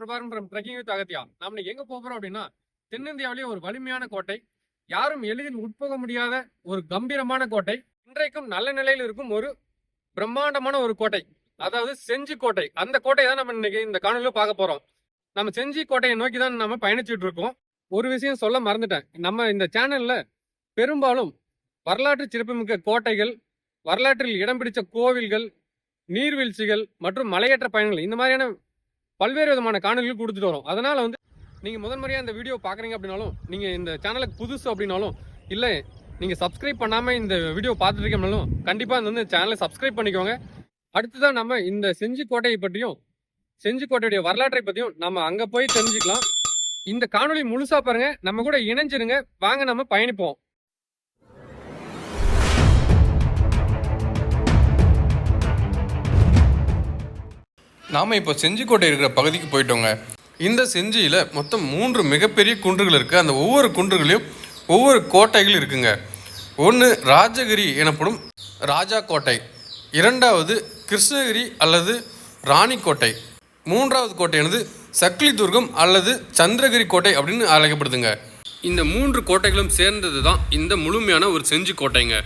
பிரபாரம் from trekking with Agathiya நாம எங்க போகிறோம் அப்படின்னா தென்னிந்தியாவிலேயே ஒரு வலிமையான கோட்டை யாரும் எளிதில் உட்போக முடியாத ஒரு கம்பீரமான கோட்டை இன்றைக்கும் நல்ல நிலையில் இருக்கும் ஒரு பிரம்மாண்டமான ஒரு கோட்டை அதாவது செஞ்சி கோட்டை. அந்த கோட்டை தான் நம்ம இன்னைக்கு இந்த காணொலியில் பார்க்க போறோம். நம்ம செஞ்சி கோட்டையை நோக்கி தான் நம்ம பயணிச்சுட்டு இருக்கோம். ஒரு விஷயம் சொல்ல மறந்துட்டேன். நம்ம இந்த சேனல்ல பெரும்பாலும் வரலாற்று சிறப்புமிக்க கோட்டைகள் வரலாற்றில் இடம் பிடித்த கோவில்கள் நீர்வீழ்ச்சிகள் மற்றும் மலையேற்ற பயணங்கள் இந்த மாதிரியான பல்வேறு விதமான காணொலிகள் கொடுத்துட்டு வரோம். அதனால் வந்து நீங்கள் முதன் முறையாக இந்த வீடியோ பார்க்குறீங்க அப்படின்னாலும் நீங்கள் இந்த சேனலுக்கு புதுசு அப்படின்னாலும் இல்லை நீங்கள் சப்ஸ்கிரைப் பண்ணாமல் இந்த வீடியோ பார்த்துட்டு கண்டிப்பாக இந்த வந்து சேனலை சப்ஸ்கிரைப் பண்ணிக்கோங்க. அடுத்ததான் நம்ம இந்த செஞ்சி கோட்டையை பற்றியும் செஞ்சி கோட்டையுடைய வரலாற்றை பற்றியும் நம்ம அங்கே போய் தெரிஞ்சுக்கலாம். இந்த காணொலி முழுசா பாருங்கள் நம்ம கூட இணைஞ்சிருங்க. வாங்க நம்ம பயணிப்போம். நாம் இப்போ செஞ்சிக்கோட்டை இருக்கிற பகுதிக்கு போயிட்டோங்க. இந்த செஞ்சியில் மொத்தம் மூன்று மிகப்பெரிய குன்றுகள் இருக்குது அந்த ஒவ்வொரு குன்றுகளையும் ஒவ்வொரு கோட்டைகள் இருக்குங்க. ஒன்று ராஜகிரி எனப்படும் ராஜா கோட்டை. இரண்டாவது கிருஷ்ணகிரி அல்லது ராணிக்கோட்டை மூன்றாவது கோட்டையானது சக்லி துர்கம் அல்லது சந்திரகிரி கோட்டை அப்படின்னு அழைக்கப்படுதுங்க. இந்த மூன்று கோட்டைகளும் சேர்ந்தது தான் இந்த முழுமையான ஒரு செஞ்சி கோட்டைங்க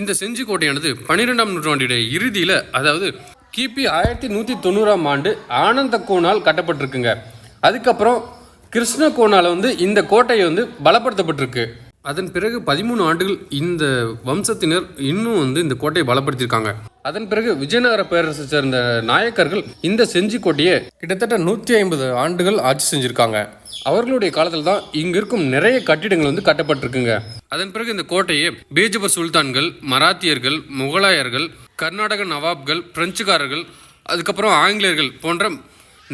இந்த செஞ்சி கோட்டையானது பன்னிரெண்டாம் நூற்றாண்டுடைய இறுதியில் அதாவது கிபி ஆயிரத்தி நூற்றி தொண்ணூறாம் ஆண்டு ஆனந்த கோணால் கட்டப்பட்டிருக்குங்க. அதுக்கப்புறம் கிருஷ்ண கோணால் வந்து இந்த கோட்டையை வந்து பலப்படுத்தப்பட்டிருக்கு. அதன் பிறகு பதிமூணு ஆண்டுகள் இந்த வம்சத்தினர் இன்னும் வந்து இந்த கோட்டையை பலப்படுத்தியிருக்காங்க. அதன் பிறகு விஜயநகர பேரரசை சேர்ந்த நாயக்கர்கள் இந்த செஞ்சி கோட்டையை கிட்டத்தட்ட நூற்றி ஐம்பது ஆண்டுகள் ஆட்சி செஞ்சுருக்காங்க. அவர்களுடைய காலத்தில் தான் இங்க இருக்கும் நிறைய கட்டிடங்கள் வந்து கட்டப்பட்டிருக்குங்க. அதன் பிறகு இந்த கோட்டையை பீஜப சுல்தான்கள் மராத்தியர்கள் முகலாயர்கள் கர்நாடக நவாப்கள் பிரெஞ்சுக்காரர்கள் அதுக்கப்புறம் ஆங்கிலேயர்கள் போன்ற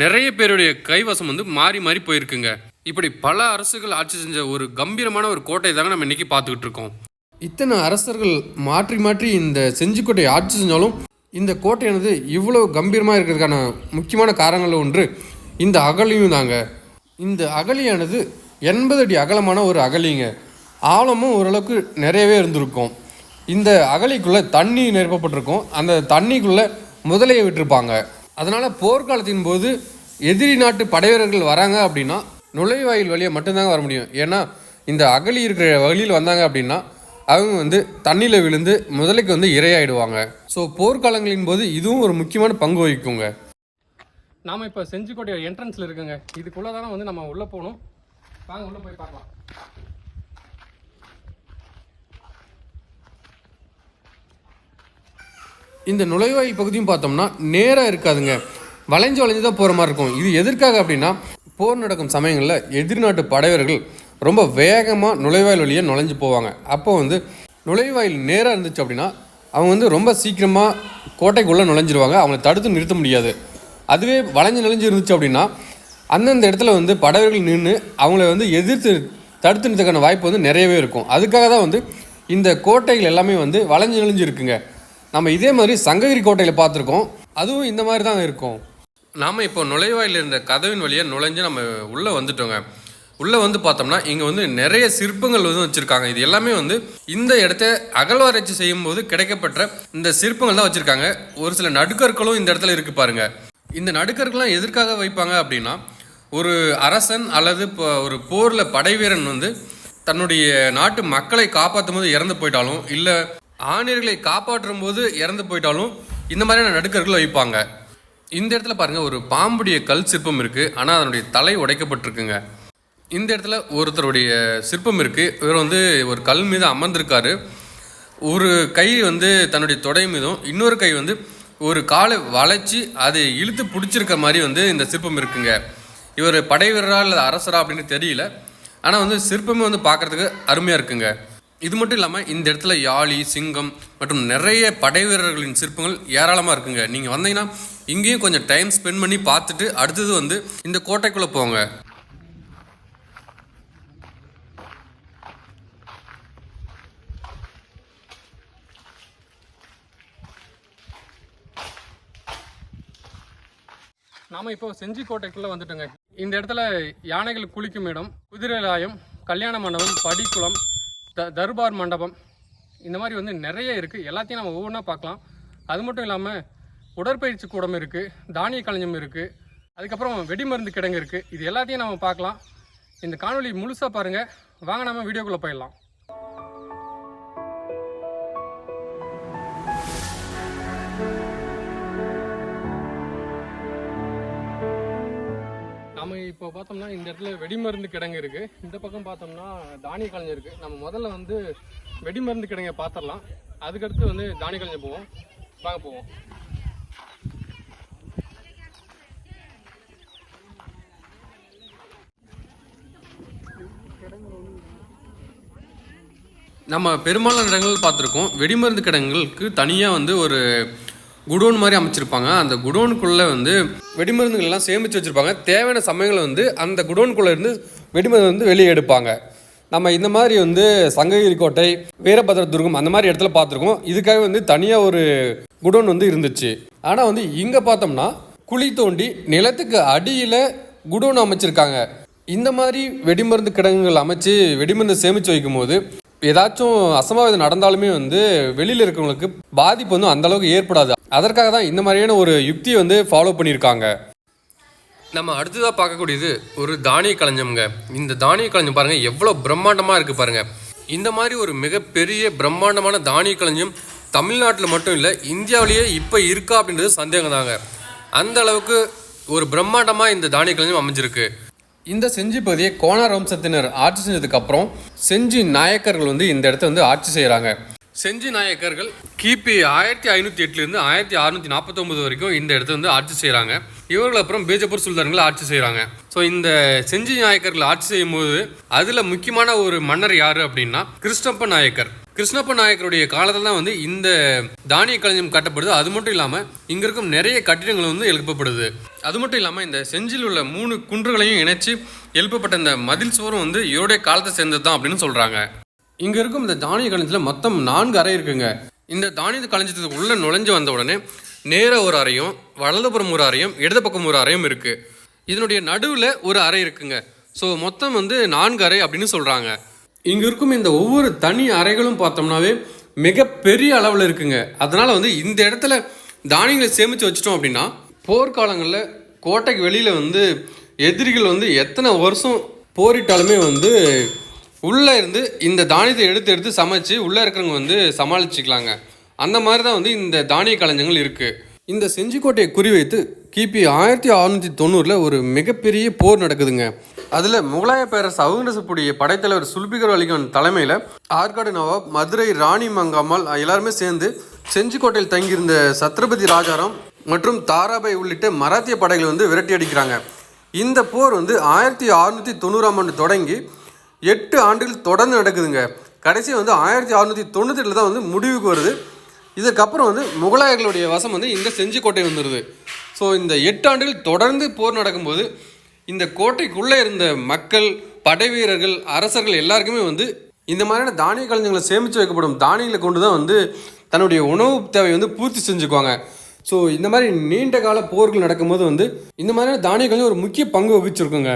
நிறைய பேருடைய கைவசம் வந்து மாறி மாறி போயிருக்குங்க. இப்படி பல அரசுகள் ஆட்சி செஞ்ச ஒரு கம்பீரமான ஒரு கோட்டை தாங்க நம்ம இன்னைக்கு பார்த்துக்கிட்டு இருக்கோம். இத்தனை அரசர்கள் மாற்றி மாற்றி இந்த செஞ்சிக்கோட்டையை ஆட்சி செஞ்சாலும் இந்த கோட்டையானது இவ்வளோ கம்பீரமாக இருக்கிறதுக்கான முக்கியமான காரணங்கள் ஒன்று இந்த அகலியும் தாங்க. இந்த அகலியானது எண்பது அடி அகலமான ஒரு அகலிங்க ஆழமும் ஓரளவுக்கு நிறையவே இருந்திருக்கும். இந்த அகலிக்குள்ளே தண்ணி நிரப்பப்பட்டிருக்கும். அந்த தண்ணிக்குள்ளே முதலையை விட்டுருப்பாங்க. அதனால் போர்க்காலத்தின் போது எதிரி நாட்டு படைவீரர்கள் வராங்க அப்படின்னா நுழைவாயில் வழியாக மட்டும்தாங்க வர முடியும். ஏன்னா இந்த அகழி இருக்கிற வழியில் வந்தாங்க அப்படின்னா அவங்க வந்து தண்ணியில் விழுந்து முதலைக்கு வந்து இரையாயிடுவாங்க. ஸோ போர்க்காலங்களின் போது இதுவும் ஒரு முக்கியமான பங்கு வகிக்குங்க. நாம் இப்போ செஞ்சிக்கோட்டை என்ட்ரன்ஸில் இருக்குங்க. இதுக்குள்ளே தானே வந்து நம்ம உள்ளே போகணும். வாங்க உள்ளே போய் பார்க்கலாம். இந்த நுழைவாயில் பகுதியும் பார்த்தோம்னா நேராக இருக்காதுங்க. வளைஞ்சு வளைஞ்சு தான் போகிற மாதிரி இருக்கும். இது எதற்காக அப்படின்னா போர் நடக்கும் சமயங்களில் எதிர்நாட்டு படைவர்கள் ரொம்ப வேகமாக நுழைவாயில் வழியாக நுழைஞ்சு போவாங்க. அப்போ வந்து நுழைவாயில் நேராக இருந்துச்சு அப்படின்னா அவங்க வந்து ரொம்ப சீக்கிரமாக கோட்டைக்குள்ளே நுழைஞ்சிருவாங்க. அவங்களை தடுத்து நிறுத்த முடியாது. அதுவே வளைஞ்சு நுழைஞ்சு இருந்துச்சு அப்படின்னா அந்தந்த இடத்துல வந்து படவர்கள் நின்று அவங்கள வந்து எதிர்த்து தடுத்து நிறுத்தக்கான வாய்ப்பு வந்து நிறையவே இருக்கும். அதுக்காக தான் வந்து இந்த கோட்டைகள் எல்லாமே வந்து வளைஞ்சு நெளிஞ்சு இருக்குங்க. நம்ம இதே மாதிரி சங்ககிரி கோட்டையில் பார்த்துருக்கோம். அதுவும் இந்த மாதிரி தான் இருக்கும். நாம் இப்போ நுழைவாயில் இருந்த கதவின் வழியாக நுழைஞ்சு நம்ம உள்ளே வந்துட்டோங்க. உள்ளே வந்து பார்த்தோம்னா இங்கே வந்து நிறைய சிற்பங்கள் வந்து வச்சுருக்காங்க. இது எல்லாமே வந்து இந்த இடத்த அகழ்வாராய்ச்சி செய்யும்போது கிடைக்கப்பட்ட இந்த சிற்பங்கள் தான் வச்சுருக்காங்க. ஒரு சில நடுக்கற்களும் இந்த இடத்துல இருக்குது பாருங்கள் இந்த நடுக்கற்கள்லாம் எதற்காக வைப்பாங்க அப்படின்னா ஒரு அரசன் அல்லது இப்போ ஒரு போரில் படைவீரன் வந்து தன்னுடைய நாட்டு மக்களை காப்பாற்றும் போது இறந்து போயிட்டாலும் இல்லை ஆணியர்களை காப்பாற்றும் போது இறந்து போயிட்டாலும் இந்த மாதிரியான நடுக்கர்கள் வைப்பாங்க. இந்த இடத்துல பாருங்க ஒரு பாம்புடைய கல் சிற்பம் இருக்கு. ஆனால் அதனுடைய தலை உடைக்கப்பட்டிருக்குங்க. இந்த இடத்துல ஒருத்தருடைய சிற்பம் இருக்கு. இவர் வந்து ஒரு கல் மீது அமர்ந்திருக்காரு. ஒரு கை வந்து தன்னுடைய தொடை மீதும் இன்னொரு கை வந்து ஒரு காலை வளைச்சி அதை இழுத்து பிடிச்சிருக்க மாதிரி வந்து இந்த சிற்பம் இருக்குங்க. இவர் படை வீரரா இல்லை அரசரா அப்படின்னு தெரியல. ஆனால் வந்து சிற்பமே வந்து பார்க்கறதுக்கு அருமையாக இருக்குங்க. இது மட்டும் இல்லாமல் இந்த இடத்துல யாழி சிங்கம் மற்றும் நிறைய படை வீரர்களின் சிற்பங்கள் ஏராளமாக இருக்குங்க. நீங்கள் வந்தீங்கன்னா இங்கேயும் கொஞ்சம் டைம் ஸ்பெண்ட் பண்ணி பார்த்துட்டு அடுத்தது வந்து இந்த கோட்டைக்குள்ளே போங்க. நாம இப்போ செஞ்சி கோட்டைக்குள்ளே வந்துட்டோங்க. இந்த இடத்துல யானைகள் குளிக்கும் இடம் குதிரை ஆயம் கல்யாண மண்டபம் படிக்குளம் த தர்பார் மண்டபம். இந்த மாதிரி வந்து நிறைய இருக்குது எல்லாத்தையும் நம்ம ஒவ்வொன்றா பார்க்கலாம். அது மட்டும் இல்லாமல் உடற்பயிற்சி கூடம் இருக்குது தானிய களஞ்சியம் இருக்குது அதுக்கப்புறம் வெடிமருந்து கிடங்கு இருக்குது இது எல்லாத்தையும் நம்ம பார்க்கலாம். இந்த காணொலி முழுசாக பாருங்கள் வாங்க நம்ம வீடியோக்குள்ளே போயிடலாம். இப்போ பார்த்தோம்னா இந்த இடத்துல வெடிமருந்து கிடங்கு இருக்கு. இந்த பக்கம் பார்த்தோம்னா தானிய கலைஞர் இருக்கு. நம்ம முதல்ல வந்து வெடிமருந்து கிடங்க பார்த்துடலாம். அதுக்கடுத்து வந்து தானிய கலைஞர் போவோம். வாங்க போவோம். நம்ம பெரும்பாலான இடங்கள் பார்த்துருக்கோம். வெடிமருந்து கிடங்குகளுக்கு தனியாக வந்து ஒரு குடோன் மாதிரி அமைச்சிருப்பாங்க. அந்த குடோனுக்குள்ளே வந்து வெடிமருந்துகள் எல்லாம் சேமித்து வச்சுருப்பாங்க. தேவையான சமயங்களை வந்து அந்த குடோனுக்குள்ளே இருந்து வெடிமருந்து வந்து வெளியே எடுப்பாங்க. நம்ம இந்த மாதிரி வந்து சங்ககிரி கோட்டை வீரபத்ர துர்கம் அந்த மாதிரி இடத்துல பார்த்துருக்கோம். இதுக்காக வந்து தனியாக ஒரு குடோன் வந்து இருந்துச்சு. ஆனால் வந்து இங்கே பார்த்தோம்னா குழி தோண்டி நிலத்துக்கு அடியில் குடோன் அமைச்சிருக்காங்க. இந்த மாதிரி வெடிமருந்து கிடங்குகள் அமைச்சு வெடிமருந்து சேமித்து வைக்கும்போது ஏதாச்சும் அசம்பாவிதம் நடந்தாலுமே வந்து வெளியில் இருக்கிறவங்களுக்கு பாதிப்பு வந்து அந்த அளவுக்கு ஏற்படாது. அதற்காக தான் இந்த மாதிரியான ஒரு யுக்தியை வந்து ஃபாலோ பண்ணியிருக்காங்க. நம்ம அடுத்ததாக பார்க்கக்கூடியது ஒரு தானிய களஞ்சம்ங்க இந்த தானிய களஞ்சம் பாருங்கள் எவ்வளோ பிரம்மாண்டமாக இருக்குது பாருங்கள் இந்த மாதிரி ஒரு மிகப்பெரிய பிரம்மாண்டமான தானிய களஞ்சியம் தமிழ்நாட்டில் மட்டும் இல்லை இந்தியாவிலேயே இப்போ இருக்கா அப்படின்றது சந்தேகம் தாங்க அந்த அளவுக்கு ஒரு பிரம்மாண்டமாக இந்த தானிய களஞ்சியம் அமைஞ்சிருக்கு. இந்த செஞ்சி பகுதியை கோனார் வம்சத்தினர் ஆட்சி செஞ்சதுக்கு அப்புறம் செஞ்சி நாயக்கர்கள் வந்து இந்த இடத்த வந்து ஆட்சி செய்கிறாங்க செஞ்சி நாயக்கர்கள் கிபி ஆயிரத்தி ஐநூற்றி எட்டுலேருந்து ஆயிரத்தி அறுநூற்றி நாற்பத்தொம்பது வரைக்கும் இந்த இடத்த வந்து ஆட்சி செய்கிறாங்க இவர்கள் அப்புறம் பேஜப்பூர் சுல்தான்கள் ஆட்சி செய்கிறாங்க ஸோ இந்த செஞ்சி நாயக்கர்கள் ஆட்சி செய்யும் போது அதில் முக்கியமான ஒரு மன்னர் யார் அப்படின்னா கிருஷ்ணப்ப நாயக்கர். கிருஷ்ணப்ப நாயக்கருடைய காலத்தில் தான் வந்து இந்த தானிய களஞ்சியம் கட்டப்படுது. அது மட்டும் இல்லாமல் இங்கே இருக்கும் நிறைய கட்டிடங்கள் வந்து எழுப்பப்படுது. அது மட்டும் இல்லாமல் இந்த செஞ்சில் உள்ள மூணு குன்றுகளையும் இணைச்சி எழுப்பப்பட்ட இந்த மதில் சுவரும் வந்து இவருடைய காலத்தை சேர்ந்தது தான் அப்படின்னு சொல்கிறாங்க இங்கே இருக்கும் இந்த தானிய களஞ்சியத்தில் மொத்தம் நான்கு அறை இருக்குங்க. இந்த தானிய களஞ்சியத்துக்கு உள்ளே நுழைஞ்சு வந்த உடனே நேர ஒரு அறையும் வலதுபுறம் ஒரு அறையும் இடது பக்கம் ஒரு அறையும் இருக்குது இதனுடைய நடுவில் ஒரு அறை இருக்குங்க. ஸோ மொத்தம் வந்து நான்கு அறை அப்படின்னு சொல்கிறாங்க இங்கே இருக்கும் இந்த ஒவ்வொரு தனி அறைகளும் பார்த்தோம்னாவே மிகப்பெரிய அளவில் இருக்குங்க. அதனால் வந்து இந்த இடத்துல தானியங்களை சேமித்து வச்சிட்டோம் அப்படின்னா போர்க்காலங்களில் கோட்டைக்கு வெளியில் வந்து எதிரிகள் வந்து எத்தனை வருஷம் போரிட்டாலுமே வந்து உள்ளே இருந்து இந்த தானியத்தை எடுத்து எடுத்து சமைச்சு உள்ளே இருக்கிறவங்க வந்து சமாளிச்சுக்கலாங்க. அந்த மாதிரி தான் வந்து இந்த தானிய களஞ்சங்கள் இருக்குது இந்த செஞ்சிக்கோட்டையை குறிவைத்து கிபி ஆயிரத்தி அறுநூற்றி தொண்ணூறில் ஒரு மிகப்பெரிய போர் நடக்குதுங்க. அதில் முகலாய பேரரசு அவுங்கரசப்புடைய படைத்தலைவர் சுல்பிகர் அலிகான் தலைமையில் ஆற்காடு நவாப் மதுரை ராணி மங்காமல் எல்லாருமே சேர்ந்து செஞ்சிக்கோட்டையில் தங்கியிருந்த சத்ரபதி ராஜாராம் மற்றும் தாராபாய் உள்ளிட்ட மராத்திய படைகளை வந்து விரட்டி அடிக்கிறாங்க இந்த போர் வந்து ஆயிரத்தி அறுநூற்றி தொண்ணூறாம் ஆண்டு தொடங்கி எட்டு ஆண்டுகள் தொடர்ந்து நடக்குதுங்க. கடைசி வந்து ஆயிரத்தி அறுநூற்றி தொண்ணூத்தெட்டில் தான் வந்து முடிவுக்கு வருது. இதுக்கப்புறம் வந்து முகலாயர்களுடைய வசம் வந்து இந்த செஞ்சிக்கோட்டை வந்துடுது ஸோ இந்த எட்டு ஆண்டுகள் தொடர்ந்து போர் நடக்கும்போது இந்த கோட்டைக்குள்ளே இருந்த மக்கள் படை வீரர்கள் அரசர்கள் எல்லாருக்குமே வந்து இந்த மாதிரியான தானிய கலைஞர்களை சேமித்து வைக்கப்படும் தானியங்களை கொண்டு தான் வந்து தன்னுடைய உணவு தேவை வந்து பூர்த்தி செஞ்சுக்குவாங்க. ஸோ இந்த மாதிரி நீண்ட கால போர்கள் நடக்கும்போது வந்து இந்த மாதிரியான தானிய கலைஞர் ஒரு முக்கிய பங்கு வகிச்சிருக்குங்க.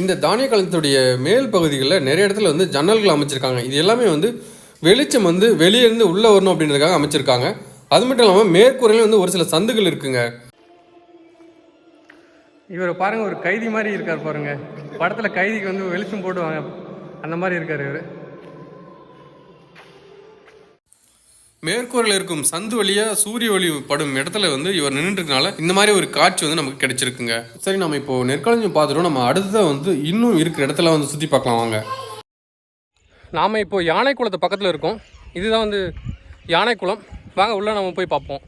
இந்த தானிய களத்துடைய மேல் பகுதிகளில் நிறைய இடத்துல வந்து ஜன்னல்கள் அமைச்சிருக்காங்க. இது எல்லாமே வந்து வெளிச்சம் வந்து வெளியேருந்து உள்ளே வரணும் அப்படின்றதுக்காக அமைச்சிருக்காங்க. அது மட்டும் இல்லாமல் மேற்கூரையிலும் வந்து ஒரு சில சந்துகள் இருக்குங்க. இவர் பாருங்க ஒரு கைதி மாதிரி இருக்கார் பாருங்க. படத்தில் கைதிக்கு வந்து வெளிச்சம் போடுவாங்க. அந்த மாதிரி இருக்கார் இவர். மேற்கூரில் இருக்கும் சந்து வழியா சூரிய ஒளி படும் இடத்துல வந்து இவர் நின்றுட்டுனால இந்த மாதிரி ஒரு காட்சி வந்து நமக்கு கிடைச்சிருக்குங்க. சரி நம்ம இப்போ நெற்களஞ்சியம் பார்த்துட்டோம். நம்ம அடுத்ததாக வந்து இன்னும் இருக்கிற இடத்துல வந்து சுற்றி பார்க்கலாம் வாங்க. நாம இப்போ யானை குளத்து பக்கத்தில் இருக்கோம். இதுதான் வந்து யானை குளம் வாங்க உள்ள நம்ம போய் பார்ப்போம்.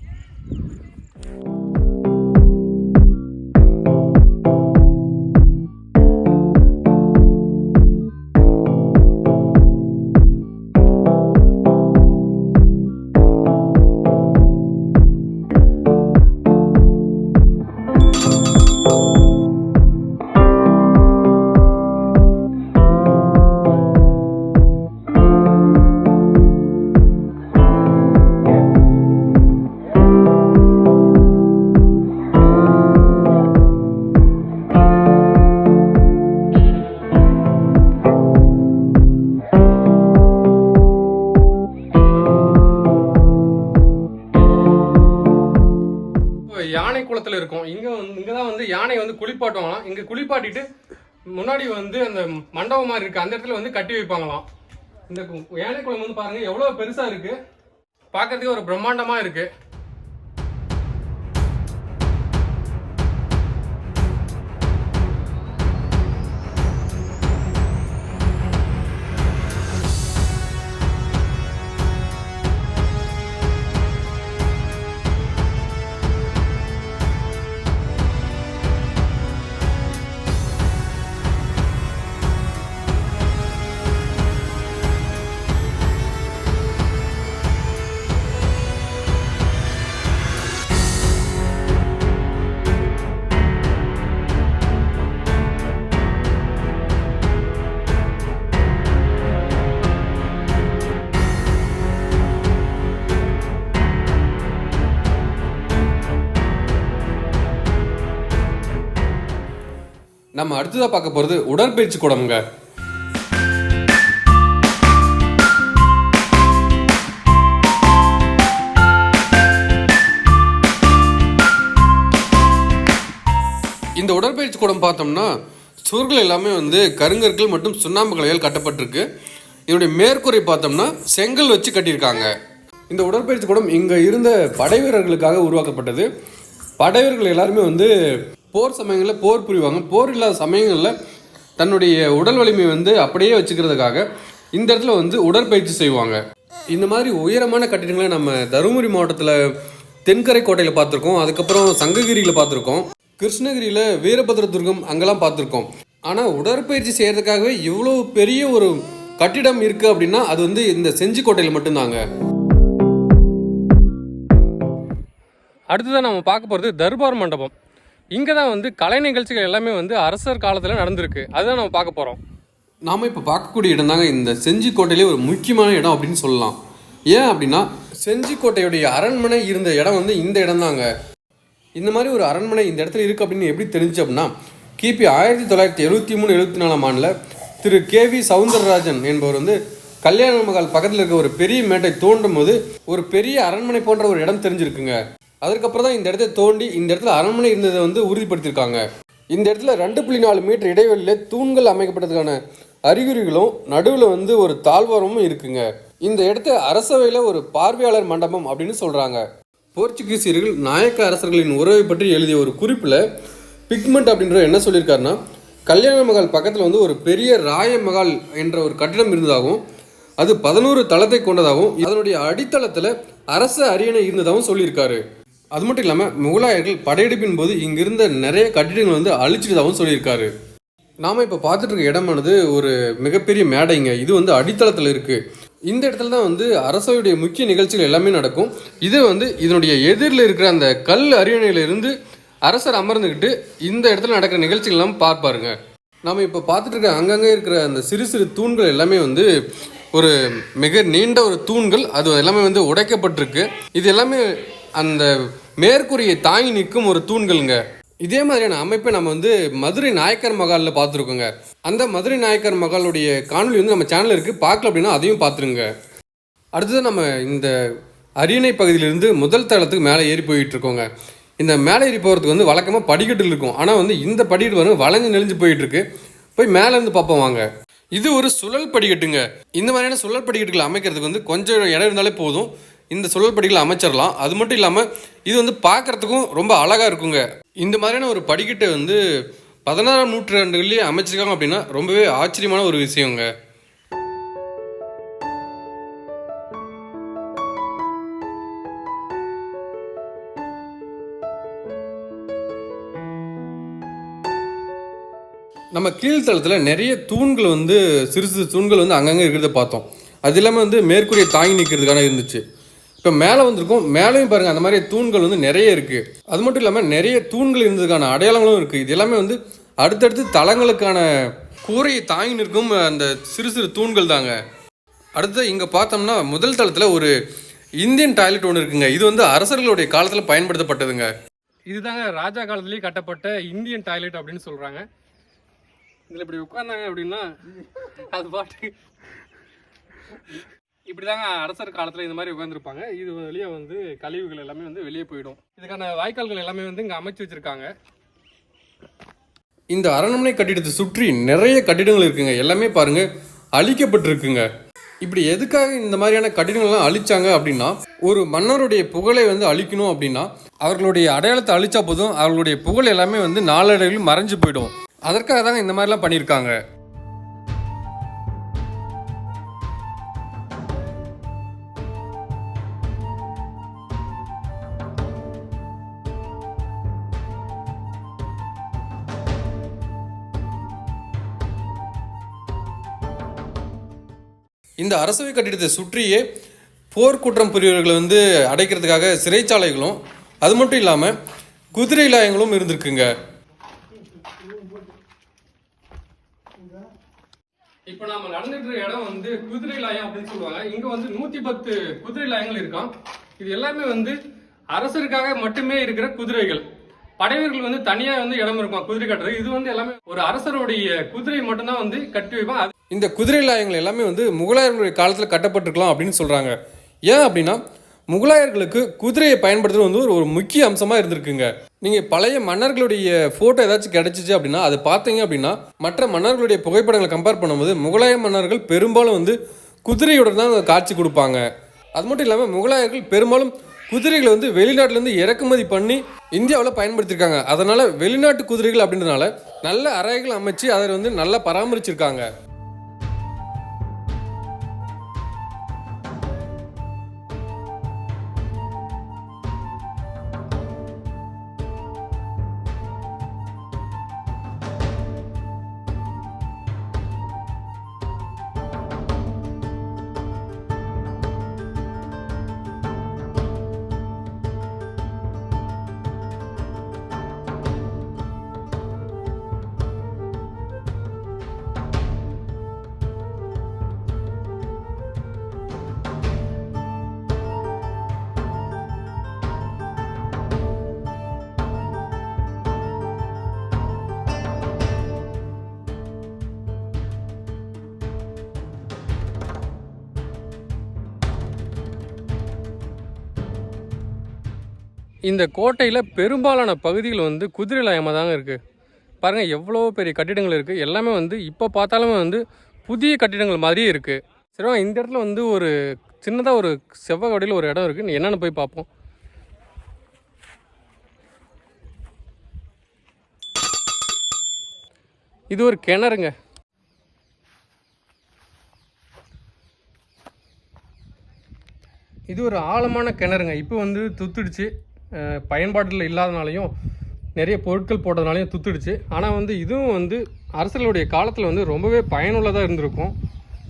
குளிப்பாட்டிட்டு முன்னாடி வந்து அந்த மண்டபம் மாதிரி இருக்கு. அந்த இடத்துல வந்து கட்டி வைப்பாங்களாம். இந்த கு- யானை குளம் வந்து பாருங்க எவ்வளவு பெருசா இருக்கு. பாக்குறதுக்கு ஒரு பிரம்மாண்டமா இருக்கு. நம்ம அடுத்ததாக பார்க்க போகிறது உடற்பயிற்சி கூடங்க இந்த உடற்பயிற்சி கூடம் பார்த்தோம்னா சுவர்கள் எல்லாமே வந்து கருங்கற்கள் மற்றும் சுண்ணாம்பு கலையால் கட்டப்பட்டிருக்கு. இதனுடைய மேற்கூரை பார்த்தோம்னா செங்கல் வச்சு கட்டியிருக்காங்க. இந்த உடற்பயிற்சி கூடம் இங்கே இருந்த படை வீரர்களுக்காக உருவாக்கப்பட்டது. படை வீரர்கள் எல்லாருமே வந்து போர் சமயங்களில் போர் புரிவாங்க. போர் இல்லாத சமயங்களில் தன்னுடைய உடல் வலிமை வந்து அப்படியே வச்சுக்கிறதுக்காக இந்த இடத்துல வந்து உடற்பயிற்சி செய்வாங்க. இந்த மாதிரி உயரமான கட்டிடங்களை நம்ம தருமபுரி மாவட்டத்தில் தென்கரை கோட்டையில் பார்த்துருக்கோம். அதுக்கப்புறம் சங்ககிரியில் பார்த்துருக்கோம். கிருஷ்ணகிரியில் வீரபத்ர துர்கம் அங்கெல்லாம் பார்த்துருக்கோம். ஆனால் உடற்பயிற்சி செய்கிறதுக்காகவே இவ்வளோ பெரிய ஒரு கட்டிடம் இருக்குது அப்படின்னா அது வந்து இந்த செஞ்சிக்கோட்டையில் மட்டும்தாங்க. அடுத்ததான் நம்ம பார்க்க போகிறது தர்பார் மண்டபம். இங்கே தான் வந்து கலை நிகழ்ச்சிகள் எல்லாமே வந்து அரசர் காலத்தில் நடந்திருக்கு. அதுதான் நம்ம பார்க்க போகிறோம் நாம் இப்போ பார்க்கக்கூடிய இடம் தாங்க இந்த செஞ்சிக்கோட்டையிலே ஒரு முக்கியமான இடம் அப்படின்னு சொல்லலாம். ஏன் அப்படின்னா செஞ்சிக்கோட்டையுடைய அரண்மனை இருந்த இடம் வந்து இந்த இடம் தாங்க. இந்த மாதிரி ஒரு அரண்மனை இந்த இடத்துல இருக்குது அப்படின்னு எப்படி தெரிஞ்சு அப்படின்னா கிபி ஆயிரத்தி தொள்ளாயிரத்தி எழுபத்தி மூணு எழுபத்தி நாலாம் ஆண்டில் திரு கே வி சவுந்தரராஜன் என்பவர் வந்து கல்யாண மகால் பக்கத்தில் இருக்க ஒரு பெரிய மேட்டை தோண்டும் போது ஒரு பெரிய அரண்மனை போன்ற ஒரு இடம் தெரிஞ்சிருக்குங்க. அதுக்கப்புறம் தான் இந்த இடத்த தோண்டி இந்த இடத்துல அரண்மனை இருந்ததை வந்து உறுதிப்படுத்தியிருக்காங்க. இந்த இடத்துல ரெண்டு புள்ளி நாலு மீட்டர் இடைவெளியில் தூண்கள் அமைக்கப்பட்டதுக்கான அறிகுறிகளும் நடுவில் வந்து ஒரு தாழ்வாரமும் இருக்குங்க. இந்த இடத்த அரசவையில் ஒரு பார்வையாளர் மண்டபம் அப்படின்னு சொல்கிறாங்க போர்ச்சுகீசியர்கள் நாயக்க அரசர்களின் உறவை பற்றி எழுதிய ஒரு குறிப்பில் பிக்மெண்ட் அப்படின்ற என்ன சொல்லியிருக்காருன்னா கல்யாண மகால் பக்கத்தில் வந்து ஒரு பெரிய ராய மகால் என்ற ஒரு கட்டிடம் இருந்ததாகவும் அது பதினோரு தளத்தை கொண்டதாகவும் அதனுடைய அடித்தளத்தில் அரச அரியணை இருந்ததாகவும் சொல்லியிருக்காரு. அது மட்டும் இல்லாமல் முகலாயர்கள் படையெடுப்பின் போது இங்கிருந்த நிறைய கட்டிடங்கள் வந்து அழிச்சிட்டதாகவும் சொல்லியிருக்காரு. நாம் இப்போ பார்த்துட்டு இருக்க இடமானது ஒரு மிகப்பெரிய மேடைங்க. இது வந்து அடித்தளத்தில் இருக்குது இந்த இடத்துல தான் வந்து அரசவையுடைய முக்கிய நிகழ்ச்சிகள் எல்லாமே நடக்கும். இது வந்து இதனுடைய எதிரில் இருக்கிற அந்த கல் அரியணையிலிருந்து அரசர் அமர்ந்துக்கிட்டு இந்த இடத்துல நடக்கிற நிகழ்ச்சிகள் எல்லாம் பார்ப்பாருங்க நம்ம இப்போ பார்த்துட்டு இருக்க அங்கங்கே இருக்கிற அந்த சிறு சிறு தூண்கள் எல்லாமே வந்து ஒரு மிக நீண்ட ஒரு தூண்கள். அது எல்லாமே வந்து உடைக்கப்பட்டிருக்கு. இது எல்லாமே அந்த மேற்கூறிய தாங்கி நிற்கும் ஒரு தூண்களுங்க. இதே மாதிரியான அமைப்பை நம்ம வந்து மதுரை நாயக்கர் மகாலில் பார்த்துருக்கோங்க. அந்த மதுரை நாயக்கர் மகாலுடைய காணொலி வந்து நம்ம சேனலில் இருக்குது பார்க்கல அப்படின்னா அதையும் பார்த்துருங்க. அடுத்தது நம்ம இந்த அரியணை பகுதியிலிருந்து முதல் தளத்துக்கு மேலே ஏறி போயிட்டு இருக்கோங்க இந்த மேலே ஏறி போகிறதுக்கு வந்து வழக்கமாக படிக்கட்டு இருக்கும். ஆனால் வந்து இந்த படிக்கட்டு வரும். வளைஞ்சு நெளிஞ்சு போயிட்டுருக்கு. போய் மேலேருந்து பார்ப்போம் வாங்க. இது ஒரு சுழல் படிக்கட்டுங்க. இந்த மாதிரியான சுழல் படிக்கட்டுகள் அமைக்கிறதுக்கு வந்து கொஞ்சம் இடம் இருந்தாலே போதும். இந்த சுழல் படிகளை அமைச்சிடலாம் அது மட்டும் இல்லாமல் இது வந்து பார்க்கறதுக்கும் ரொம்ப அழகாக இருக்குங்க. இந்த மாதிரியான ஒரு படிக்கட்டை வந்து பதினாறாம் நூற்றாண்டுகள்லேயே அமைச்சிருக்காங்க அப்படின்னா ரொம்பவே ஆச்சரியமான ஒரு விஷயங்க. நம்ம கீழ்த்தளத்தில் நிறைய தூண்கள் வந்து சிறு சிறு தூண்கள் வந்து அங்கங்கே இருக்கிறத பார்த்தோம். அது இல்லாமல் வந்து மேற்கூறிய தாங்கி நிற்கிறதுக்கான இருந்துச்சு. இப்போ மேலே வந்திருக்கும் மேலேயும் பாருங்கள் அந்த மாதிரி தூண்கள் வந்து நிறைய இருக்குது அது மட்டும் இல்லாமல் நிறைய தூண்கள் இருந்ததுக்கான அடையாளங்களும் இருக்குது இது எல்லாமே வந்து அடுத்தடுத்து தளங்களுக்கான கூரையை தாங்கி நிற்கும் அந்த சிறு சிறு தூண்கள் தாங்க. அடுத்து இங்கே பார்த்தோம்னா முதல் தளத்தில் ஒரு இந்தியன் டாய்லெட் ஒன்று இருக்குங்க. இது வந்து அரசர்களுடைய காலத்தில் பயன்படுத்தப்பட்டதுங்க. இதுதாங்க ராஜா காலத்திலேயே கட்டப்பட்ட இந்தியன் டாய்லெட் அப்படின்னு சொல்கிறாங்க இதில் இப்படி உட்கார்ந்தாங்க அப்படின்னா அது பாட்டு இப்படிதாங்க அரசர் காலத்தில் இந்த மாதிரி உட்காந்துருப்பாங்க இது வழியாக வந்து கழிவுகள் எல்லாமே வந்து வெளியே போயிடும். இதுக்கான வாய்க்கால்கள் எல்லாமே வந்து இங்கே அமைச்சு வச்சுருக்காங்க. இந்த அரண்மனை கட்டிடத்தை சுற்றி நிறைய கட்டிடங்கள் இருக்குங்க. எல்லாமே பாருங்க அழிக்கப்பட்டிருக்குங்க. இப்படி எதுக்காக இந்த மாதிரியான கட்டிடங்கள்லாம் அழிச்சாங்க அப்படின்னா ஒரு மன்னருடைய புகழை வந்து அழிக்கணும் அப்படின்னா அவர்களுடைய அடையாளத்தை அழிச்சா போதும் அவர்களுடைய புகழ் எல்லாமே வந்து நாளடைவில் மறைஞ்சு போயிடும். அதற்காக தாங்க இந்த மாதிரிலாம் பண்ணியிருக்காங்க. இந்த அரசவை கட்டிடத்தை சுற்றியே போர்க்குற்றம் புரியவர்களை வந்து அடைக்கிறதுக்காக சிறைச்சாலைகளும் அது மட்டும் இல்லாமல் குதிரை லாயங்களும் இருந்திருக்குங்க. இப்போ நம்ம நடந்துட்டு இருக்க இடம் வந்து குதிரை லாயம் அப்படின்னு சொல்லுவாங்க. இங்க வந்து நூத்தி பத்து குதிரை லாயங்கள் இருக்கான் இது எல்லாமே வந்து அரசருக்காக மட்டுமே இருக்கிற குதிரைகள். படைவர்கள் வந்து தனியா வந்து இடம் இருக்கும் குதிரை கட்டுறது இது வந்து எல்லாமே ஒரு அரசருடைய குதிரை மட்டும்தான் வந்து கட்டி வைப்பான் இந்த குதிரை லாயங்கள் எல்லாமே வந்து முகலாயர்களுடைய காலத்தில் கட்டப்பட்டிருக்கலாம் அப்படின்னு சொல்கிறாங்க ஏன் அப்படின்னா முகலாயர்களுக்கு குதிரையை பயன்படுத்துறது வந்து ஒரு ஒரு முக்கிய அம்சமாக இருந்திருக்குங்க. நீங்கள் பழைய மன்னர்களுடைய ஃபோட்டோ ஏதாச்சும் கிடச்சிச்சு அப்படின்னா அது பார்த்தீங்க அப்படின்னா மற்ற மன்னர்களுடைய புகைப்படங்களை கம்பேர் பண்ணும்போது முகலாய மன்னர்கள் பெரும்பாலும் வந்து குதிரையுடன் தான் காட்சி கொடுப்பாங்க. அது மட்டும் இல்லாமல் முகலாயர்கள் பெரும்பாலும் குதிரைகளை வந்து வெளிநாட்டிலேருந்து இறக்குமதி பண்ணி இந்தியாவில் பயன்படுத்தியிருக்காங்க அதனால் வெளிநாட்டு குதிரைகள் அப்படின்றதுனால நல்ல அறைகள் அமைச்சு அதை வந்து நல்லா பராமரிச்சிருக்காங்க. இந்த கோட்டையில் பெரும்பாலான பகுதிகள் வந்து குதிரை லயமாக தாங்க இருக்குது பாருங்கள் எவ்வளோ பெரிய கட்டிடங்கள் இருக்குது எல்லாமே வந்து இப்போ பார்த்தாலுமே வந்து புதிய கட்டிடங்கள் மாதிரியே இருக்குது சரிவா இந்த இடத்துல வந்து ஒரு சின்னதாக ஒரு செவ்வக வடியில் ஒரு இடம் இருக்குது என்னென்னு போய் பார்ப்போம். இது ஒரு கிணறுங்க. இது ஒரு ஆழமான கிணறுங்க. இப்போ வந்து துத்துடுச்சு. பயன்பாட்டில் இல்லாதனாலையும் நிறைய பொருட்கள் போட்டதுனாலையும் துத்துடுச்சு. ஆனால் வந்து இதுவும் வந்து அரசர்களுடைய காலத்தில் வந்து ரொம்பவே பயனுள்ளதாக இருந்திருக்கும்.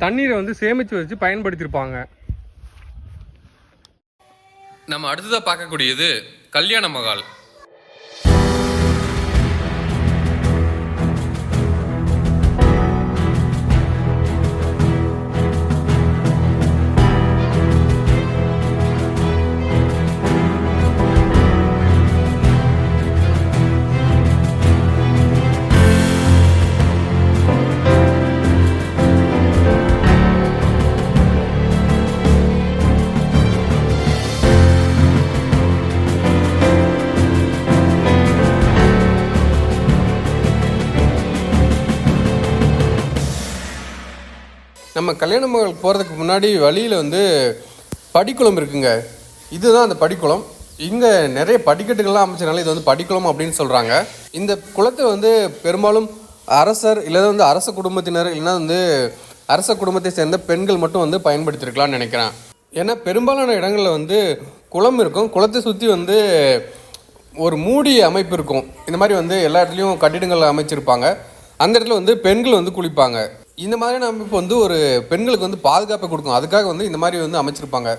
தண்ணீரை வந்து சேமித்து வச்சு பயன்படுத்தியிருப்பாங்க. நம்ம அடுத்ததாக பார்க்கக்கூடியது கல்யாண மகால். நம்ம கல்யாண மகள் போகிறதுக்கு முன்னாடி வழியில் வந்து படிக்குளம் இருக்குங்க. இதுதான் அந்த படிக்குளம். இங்கே நிறைய படிக்கட்டுகள்லாம் அமைச்சனால இது வந்து படிக்குளம் அப்படின்னு சொல்கிறாங்க இந்த குளத்தை வந்து பெரும்பாலும் அரசர் இல்லை வந்து அரச குடும்பத்தினர் இல்லைன்னா வந்து அரச குடும்பத்தை சேர்ந்த பெண்கள் மட்டும் வந்து பயன்படுத்தியிருக்கலாம்னு நினைக்கிறேன். ஏன்னா பெரும்பாலான இடங்களில் வந்து குளம் இருக்கும். குளத்தை சுற்றி வந்து ஒரு மூடிய அமைப்பு இருக்கும். இந்த மாதிரி வந்து எல்லா இடத்துலையும் கட்டிடங்கள் அமைச்சிருப்பாங்க. அந்த இடத்துல வந்து பெண்கள் வந்து குளிப்பாங்க. இந்த மாதிரியான அமைப்பு வந்து ஒரு பெண்களுக்கு வந்து பாதுகாப்பை கொடுக்கும் அதுக்காக வந்து இந்த மாதிரி வந்து அமைச்சிருப்பாங்க.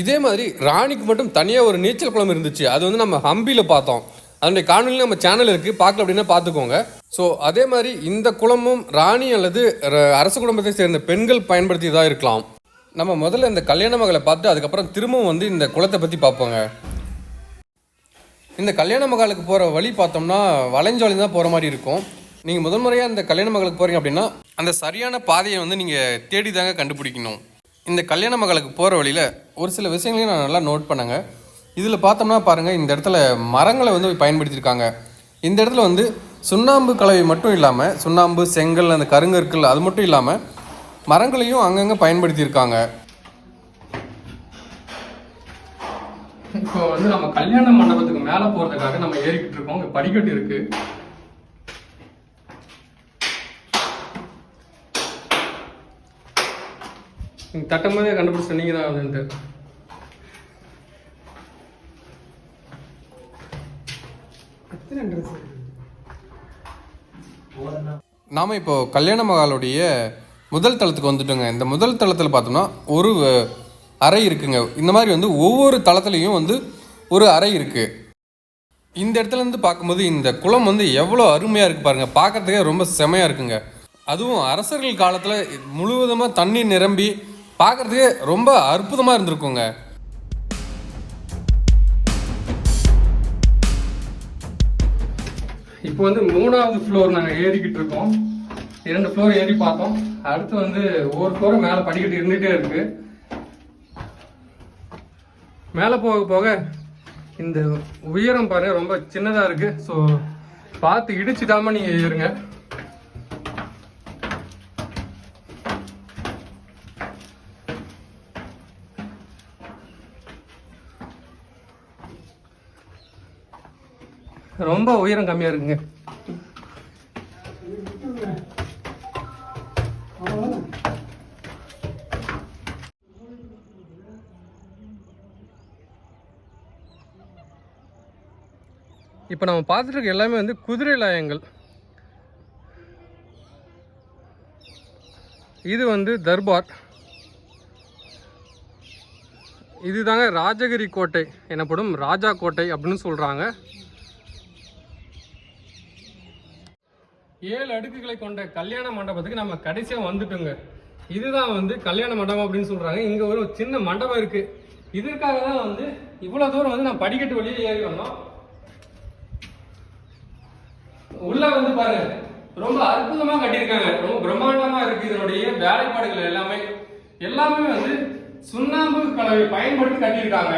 இதே மாதிரி ராணிக்கு மட்டும் தனியாக ஒரு நீச்சல் குளம் இருந்துச்சு. அது வந்து நம்ம ஹம்பியில் பார்த்தோம். அதனுடைய காணொலி நம்ம சேனல் இருக்குது பார்க்கல அப்படின்னா பார்த்துக்கோங்க. ஸோ அதே மாதிரி இந்த குளமும் ராணி அல்லது அரசு அரச குடும்பத்தை சேர்ந்த பெண்கள் பயன்படுத்தியதாக இருக்கலாம். நம்ம முதல்ல இந்த கல்யாண மகளை பார்த்து அதுக்கப்புறம் திரும்பவும் வந்து இந்த குளத்தை பற்றி பார்ப்போங்க. இந்த கல்யாண மகாலுக்கு போகிற வழி பார்த்தோம்னா வளைஞ்சோலி தான் போகிற மாதிரி இருக்கும். நீங்கள் முதல் முறையாக இந்த கல்யாண மகளுக்கு போகிறீங்க அப்படின்னா அந்த சரியான பாதையை வந்து நீங்கள் தேடி தாங்க கண்டுபிடிக்கணும். இந்த கல்யாண மகளுக்கு போகிற வழியில் ஒரு சில விஷயங்களையும் நான் நல்லா நோட் பண்ணேங்க. இதில் பார்த்தோம்னா பாருங்கள் இந்த இடத்துல மரங்களை வந்து பயன்படுத்தியிருக்காங்க. இந்த இடத்துல வந்து சுண்ணாம்பு கலவை மட்டும் இல்லாமல் சுண்ணாம்பு செங்கல் அந்த கருங்கற்கள் அது மட்டும் இல்லாமல் மரங்களையும் அங்கங்கே பயன்படுத்தியிருக்காங்க. இப்போ வந்து நம்ம கல்யாண மண்டபத்துக்கு மேலே போகிறதுக்காக நம்ம ஏறிக்கிட்டு இருக்கோம் படிக்கட்டு இருக்குது நீங்க தட்டும் போதே கண்டுபிடிச்ச நீங்க தான் அதுன்ட்டு. நாம் இப்போ கல்யாண மகாலுடைய முதல் தளத்துக்கு வந்துட்டோங்க. இந்த முதல் தளத்தில் பார்த்தோம்னா ஒரு அறை இருக்குங்க. இந்த மாதிரி வந்து ஒவ்வொரு தளத்துலேயும் வந்து ஒரு அறை இருக்குது இந்த இடத்துல இருந்து பார்க்கும்போது இந்த குளம் வந்து எவ்வளோ அருமையாக இருக்குது பாருங்கள் பார்க்கறதுக்கே ரொம்ப செமையாக இருக்குங்க. அதுவும் அரசர்கள் காலத்தில் முழுவதுமாக தண்ணி நிரம்பி பார்க்கறதுக்கே ரொம்ப அற்புதமாக இருந்திருக்குங்க. இப்போ வந்து மூணாவது ஃப்ளோர் நாங்கள் ஏறிக்கிட்டு இருக்கோம். இரண்டு ஃப்ளோர் ஏறி பார்த்தோம். அடுத்து வந்து ஒவ்வொரு ஃப்ளோரும் மேலே படிக்கட்டு இருந்துகிட்டே இருக்கு. மேலே போக போக இந்த உயரம் பாருங்க ரொம்ப சின்னதாக இருக்குது ஸோ பார்த்து இடிச்சிடாம நீங்கள் ஏறுங்க. ரொம்ப உயரம் கம்மியா இருக்குங்க. இப்போ நம்ம பார்த்துட்டு இருக்க எல்லாமே வந்து குதிரை லாயங்கள். இது வந்து தர்பார். இதுதாங்க ராஜகிரி கோட்டை எனப்படும் ராஜா கோட்டை அப்படின்னு சொல்றாங்க. ஏழு அடுக்குகளை கொண்ட கல்யாண மண்டபத்துக்கு நம்ம கடைசியாக வந்துட்டோங்க. இதுதான் வந்து கல்யாண மண்டபம் அப்படின்னு சொல்கிறாங்க இங்கே ஒரு சின்ன மண்டபம் இருக்கு. இதற்காக தான் வந்து இவ்வளோ தூரம் வந்து நான் படிக்கட்டு வழியே ஏறி வந்தோம். உள்ள வந்து பாருங்க. ரொம்ப அற்புதமாக கட்டியிருக்காங்க. ரொம்ப பிரம்மாண்டமாக இருக்கு இதனுடைய வேலைப்பாடுகள் எல்லாமே. எல்லாமே வந்து சுண்ணாம்பு கலவை பயன்படுத்தி கட்டியிருக்காங்க.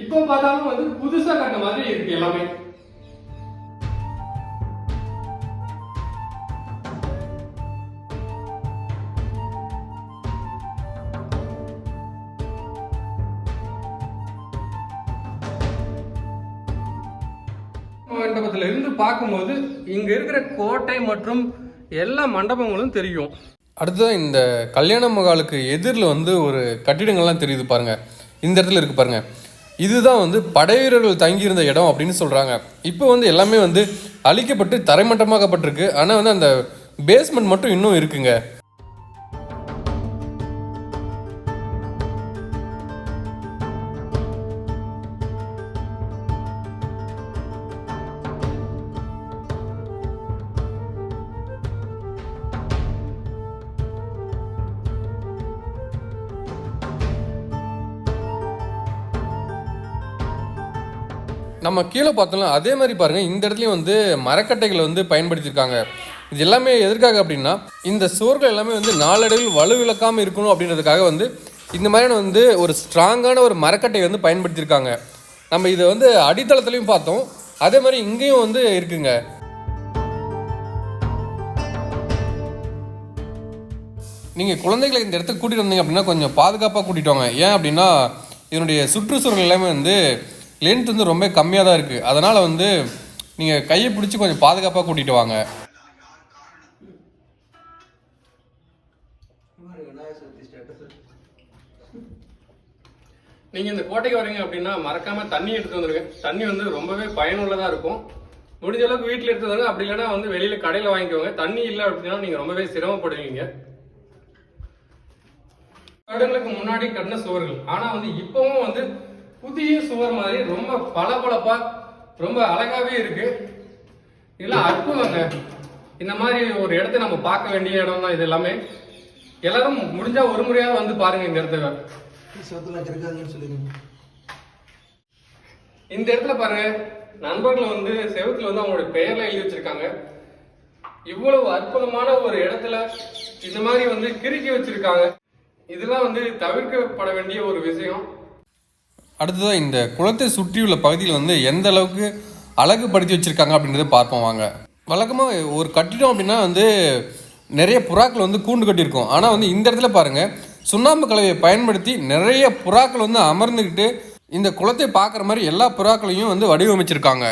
இப்போ பார்த்தாலும் வந்து புதுசாக கட்ட மாதிரி இருக்கு எல்லாமே. பார்க்கும்போது இங்க இருக்கிற கோட்டை மற்றும் எல்லா மண்டபங்களும் தெரியும். அடுத்ததான் இந்த கல்யாண மகாலுக்கு எதிரில் வந்து ஒரு கட்டிடங்கள்லாம் தெரியுது பாருங்க. இந்த இடத்துல இருக்கு பாருங்க. இதுதான் வந்து படைவீரர்கள் தங்கியிருந்த இடம் அப்படின்னு சொல்றாங்க. இப்போ வந்து எல்லாமே வந்து அழிக்கப்பட்டு தரைமட்டமாக்கப்பட்டிருக்கு. ஆனால் வந்து அந்த பேஸ்மெண்ட் மட்டும் இன்னும் இருக்குங்க. நம்ம கீழே பார்த்தோம்னா அதே மாதிரி பாருங்க இந்த இடத்துலையும் வந்து மரக்கட்டைகளை வந்து பயன்படுத்தியிருக்காங்க. இது எல்லாமே எதற்காக அப்படின்னா இந்த சுவர்கள் எல்லாமே வந்து நாளடைவில் வலுவிழக்காமல் இருக்கணும் அப்படின்றதுக்காக வந்து இந்த மாதிரியான வந்து ஒரு ஸ்ட்ராங்கான ஒரு மரக்கட்டையை வந்து பயன்படுத்தியிருக்காங்க. நம்ம இதை வந்து அடித்தளத்துலையும் பார்த்தோம். அதே மாதிரி இங்கேயும் வந்து இருக்குங்க. நீங்கள் குழந்தைகளை இந்த இடத்துக்கு கூட்டிகிட்டு வந்தீங்க அப்படின்னா கொஞ்சம் பாதுகாப்பாக கூட்டிகிட்டு வாங்க. ஏன் அப்படின்னா இதனுடைய சுற்றுச்சூழல் எல்லாமே வந்து லென்த் வந்து ரொம்ப கம்மியாக தான் இருக்குது அதனால் வந்து நீங்கள் கையை பிடிச்சி கொஞ்சம் பாதுகாப்பாக கூட்டிகிட்டு வாங்க. நீங்கள் இந்த கோட்டைக்கு வரீங்க அப்படின்னா மறக்காம தண்ணி எடுத்து வந்துருங்க. தண்ணி வந்து ரொம்பவே பயனுள்ளதாக இருக்கும். முடிஞ்ச அளவுக்கு வீட்டில் எடுத்து வந்துருங்க அப்படி இல்லைன்னா வந்து வெளியில் கடையில் வாங்கிக்கோங்க. தண்ணி இல்லை அப்படின்னா நீங்கள் ரொம்பவே சிரமப்படுவீங்க. வருடங்களுக்கு முன்னாடி கட்டின சுவர்கள். ஆனால் வந்து இப்போவும் வந்து புதிய சுவர் மாதிரி ரொம்ப பளபளப்பா ரொம்ப அழகாவே இருக்கு. இதெல்லாம் அற்புதங்க. இந்த மாதிரி ஒரு இடத்த நம்ம பார்க்க வேண்டிய இடம் தான் இது எல்லாமே. எல்லாரும் முடிஞ்சா ஒரு முறையாவது வந்து பாருங்க இந்த இடத்த இந்த இடத்துல பாருங்க நண்பர்கள் வந்து செவத்துல வந்து அவங்களுடைய பெயர்ல எழுதி வச்சிருக்காங்க. இவ்வளவு அற்புதமான ஒரு இடத்துல இந்த மாதிரி வந்து கிறுக்கி வச்சிருக்காங்க. இதெல்லாம் வந்து தவிர்க்கப்பட வேண்டிய ஒரு விஷயம். அடுத்ததாக இந்த குளத்தை சுற்றியுள்ள பகுதியில் வந்து எந்த அளவுக்கு அழகுபடுத்தி வச்சுருக்காங்க அப்படின்றத பார்ப்போம் வாங்க. வழக்கமாக ஒரு கட்டிடம் அப்படின்னா வந்து நிறைய புறாக்கள் வந்து கூண்டு கட்டியிருக்கும். ஆனால் வந்து இந்த இடத்துல பாருங்கள் சுண்ணாம்பு கலவையை பயன்படுத்தி நிறைய புறாக்கள் வந்து அமர்ந்துக்கிட்டு இந்த குளத்தை பார்க்குற மாதிரி எல்லா புறாக்களையும் வந்து வடிவமைச்சிருக்காங்க.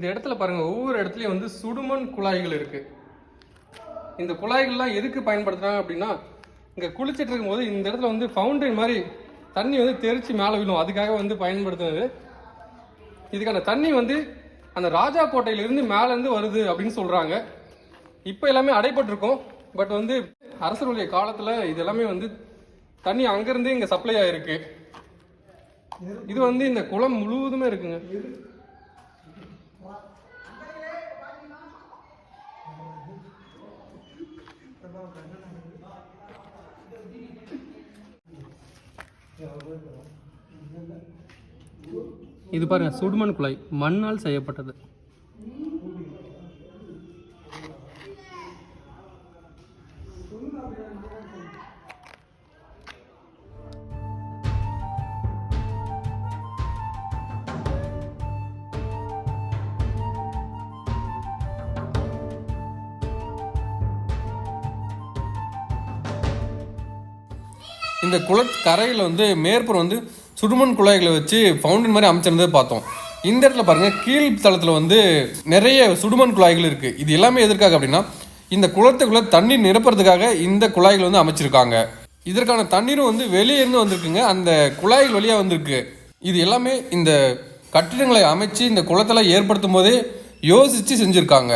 இந்த இடத்துல பாருங்கள் ஒவ்வொரு இடத்துலையும் வந்து சுடுமண் குழாய்கள் இருக்குது இந்த குழாய்கள்லாம் எதுக்கு பயன்படுத்துகிறாங்க அப்படின்னா இங்கே குளிச்சுட்டு இருக்கும்போது இந்த இடத்துல வந்து ஃபவுண்டைன் மாதிரி தண்ணி வந்து தெரிச்சு மேலே விழும். அதுக்காக வந்து பயன்படுத்துனது. இதுக்கான தண்ணி வந்து அந்த ராஜா கோட்டையிலிருந்து மேலேருந்து வருது அப்படின்னு சொல்கிறாங்க இப்போ எல்லாமே அடைபட்டிருக்கும். பட் வந்து அரசருடைய காலத்தில் இது எல்லாமே வந்து தண்ணி அங்கேருந்து இங்கே சப்ளை ஆகிருக்கு இது வந்து இந்த குளம் முழுவதுமே இருக்குங்க. இது பாருங்க சுடுமண் குழாய். மண்ணால் செய்யப்பட்டது. இந்த குளக்கரையில் வந்து மேற்புறம் வந்து சுடுமண் குழாய்களை வச்சு ஃபவுண்டன் மாதிரி அமைச்சிருந்ததை பார்த்தோம். இந்த இடத்துல பாருங்கள் கீழ் தளத்தில் வந்து நிறைய சுடுமண் குழாய்கள் இருக்குது இது எல்லாமே எதற்காக அப்படின்னா இந்த குளத்துக்குள்ளே தண்ணீர் நிரப்புறதுக்காக இந்த குழாய்கள் வந்து அமைச்சிருக்காங்க. இதற்கான தண்ணீரும் வந்து வெளியே இருந்து வந்திருக்குங்க. அந்த குழாய்கள் வழியாக வந்திருக்கு. இது எல்லாமே இந்த கட்டிடங்களை அமைச்சு இந்த குளத்தெல்லாம் ஏற்படுத்தும் போதே யோசித்து செஞ்சுருக்காங்க.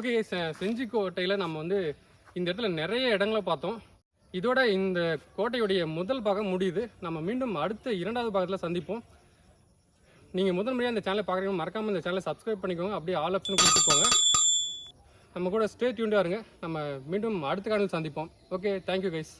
ஓகே செஞ்சி கோட்டையில் நம்ம வந்து இந்த இடத்துல நிறைய இடங்களை பார்த்தோம். இதோட இந்த கோட்டையுடைய முதல் பாகம் முடியுது. நம்ம மீண்டும் அடுத்த இரண்டாவது பாகத்தில் சந்திப்போம். நீங்கள் முதல் முறையாக இந்த சேனலை பார்க்குறீங்க மறக்காமல் இந்த சேனலை சப்ஸ்கிரைப் பண்ணிக்கோங்க. அப்படியே ஆல் ஆப்ஷன் கொடுத்துக்கோங்க. நம்ம கூட ஸ்டே டியூண்டாக இருங்க. நம்ம மீண்டும் அடுத்த காலையில் சந்திப்போம். Okay thank you guys